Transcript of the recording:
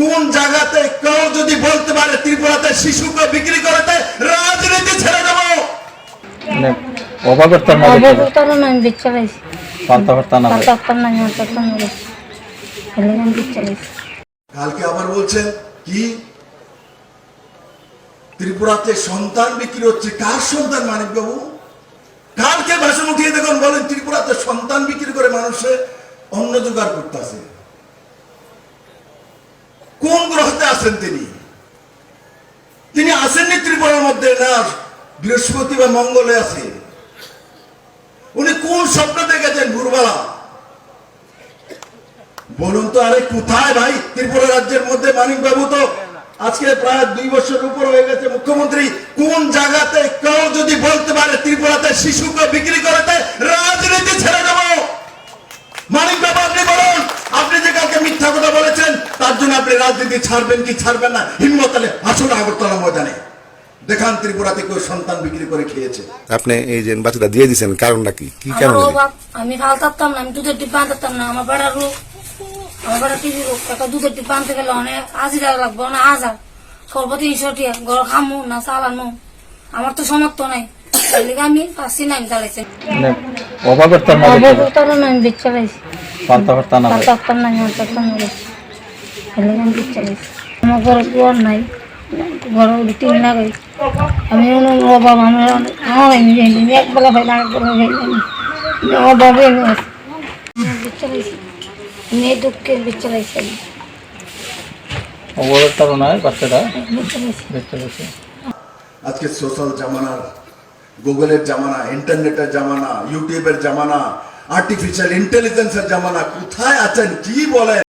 কোন জায়গাতে কেউ যদি বলতে পারে ত্রিপুরাতে শিশুকে বিক্রি করতে রাজনীতি ছেড়ে দেবো। মানে আমি না। না না এলে আমি কালকে আবার বলছেন কি? ত্রিপুরাতে সন্তান বিক্রি হচ্ছে কার সন্তান মানিক বাবু? কালকে ভাষণ উঠিয়ে দেখুন বলেন ত্রিপুরাতে সন্তান বিক্রি করে মানুষে অন্ন জোগাড় করতেছে কোন গ্রহতে আছেন তিনি। তিনি আসেননি ত্রিপুরার মধ্যে, না, বৃহস্পতি বা মঙ্গলে আছে। উনি কোন স্বপ্ন দেখেছেন ভোরবেলা বলুন তো, আরে কোথায় ভাই? ত্রিপুরা রাজ্যের মধ্যে মানিক বাবু তো আজকে প্রায় দুই বছর উপর হয়ে গেছে। মুখ্যমন্ত্রী, কোন জায়গাতে কেউ যদি বলতে পারে ত্রিপুরাতে শিশুকে বিক্রি করতে রাজনীতি ছেড়ে দেবো মানিক বাবু আপনি বলুন আপনি যে কালকে মিথ্যা কথা বলেছেন তার জন্য আপনি রাজনীতি ছাড়বেন কি ছাড়বেন না? হিম্মত হলে আসুন আগরতলা ময়দানে। দেখান ত্রিপুরাতে কেউ সন্তান বিক্রি করে খেয়েছে। আপনি এই যে বাচ্চাটা দিয়ে দিয়েছেন কারণটা কি? কি আমার আমি হাল থাকতাম না আমি দুধের ডিব্বা আনতাম না আমার বেড়ার রোগ আমার বেড়া টিভি রোগ একটা দুধের ডিব্বা আনতে গেলে অনেক হাজিরা লাগবে না হাজার সর্ব তিনশো টিয়া ঘর খামু না চালানো আমার তো সমর্থ নাই। আমি পাচ্ছি না আমি চালাইছি মানে অভাবের আমি না না না এলে আমি বিচ্ছালাইছি আমার ঘরে দুয়ার নাই ঘরে টিন লাগাই আমি অভাব আমার আমার একবেলা ভাই না একবেলা ভাই জানি অভাবে আমি আছি পেয়েছে আজকে সোশ্যাল জামানার গুগলের জামানা ইন্টারনেটের জামানা ইউটিউবের জামানা আর্টিফিশিয়াল ইন্টেলিজেন্সের জামানা, কোথায় আছেন? কি বলেন?